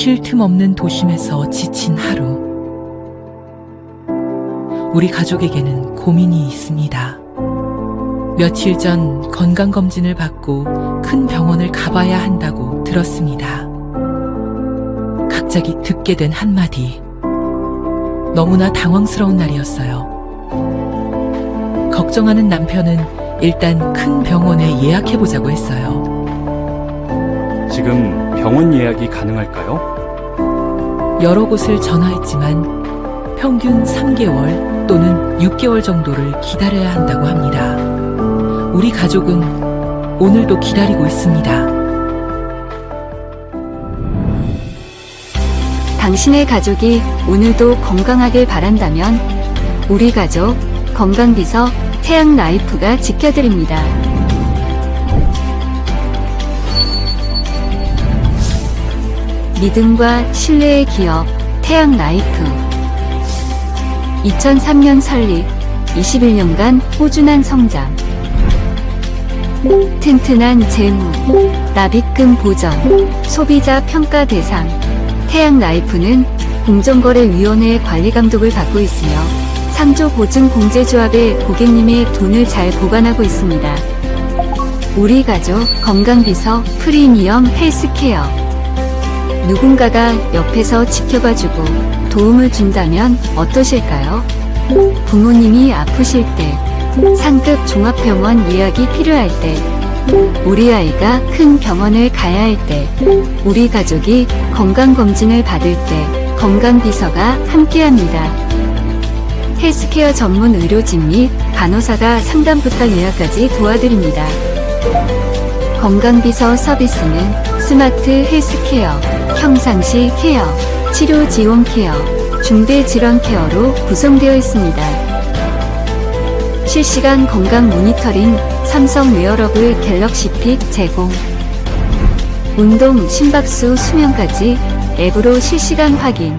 쉴 틈 없는 도심에서 지친 하루. 우리 가족에게는 고민이 있습니다. 며칠 전 건강검진을 받고 큰 병원을 가봐야 한다고 들었습니다. 갑자기 듣게 된 한마디. 너무나 당황스러운 날이었어요. 걱정하는 남편은 일단 큰 병원에 예약해보자고 했어요. 지금 병원 예약이 가능할까요? 여러 곳을 전화했지만 평균 3개월 또는 6개월 정도를 기다려야 한다고 합니다. 우리 가족은 오늘도 기다리고 있습니다. 당신의 가족이 오늘도 건강하길 바란다면 우리 가족 건강비서 태양 라이프가 지켜드립니다. 믿음과 신뢰의 기업 태양 라이프. 2003년 설립 21년간 꾸준한 성장. 튼튼한 재무 납입금 보전 소비자 평가 대상. 태양 라이프는 공정거래위원회 관리 감독을 받고 있으며 상조 보증 공제조합의 고객님의 돈을 잘 보관하고 있습니다. 우리 가족 건강비서 프리미엄 헬스케어 누군가가 옆에서 지켜봐주고 도움을 준다면 어떠실까요? 부모님이 아프실 때, 상급 종합병원 예약이 필요할 때, 우리 아이가 큰 병원을 가야 할 때, 우리 가족이 건강검진을 받을 때, 건강비서가 함께합니다. 헬스케어 전문 의료진 및 간호사가 상담부터 예약까지 도와드립니다. 건강비서 서비스는 스마트 헬스케어, 평상시 케어, 치료 지원 케어, 중대 질환 케어로 구성되어 있습니다. 실시간 건강 모니터링 삼성 웨어러블 갤럭시 픽 제공. 운동, 심박수, 수면까지 앱으로 실시간 확인.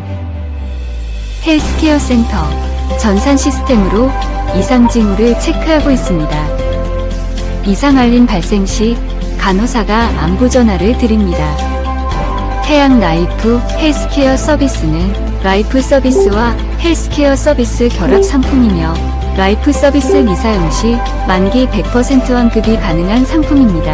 헬스케어 센터 전산 시스템으로 이상 징후를 체크하고 있습니다. 이상 알림 발생 시 간호사가 안부 전화를 드립니다. 태양 라이프 헬스케어 서비스는 라이프 서비스와 헬스케어 서비스 결합 상품이며 라이프 서비스 미사용 시 만기 100% 환급이 가능한 상품입니다.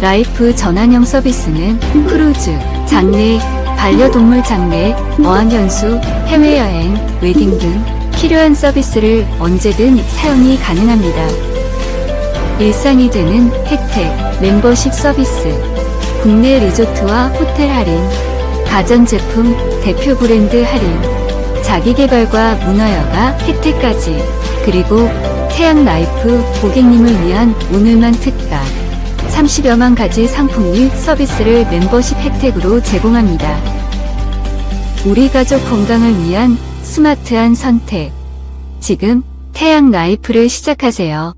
라이프 전환형 서비스는 크루즈, 장례, 반려동물 장례, 어학연수, 해외여행, 웨딩 등 필요한 서비스를 언제든 사용이 가능합니다. 일상이 되는 혜택, 멤버십 서비스, 국내 리조트와 호텔 할인, 가전제품 대표 브랜드 할인, 자기개발과 문화여가 혜택까지, 그리고 태양 라이프 고객님을 위한 오늘만 특가, 30여만 가지 상품 및 서비스를 멤버십 혜택으로 제공합니다. 우리 가족 건강을 위한 스마트한 선택. 지금 태양 라이프를 시작하세요.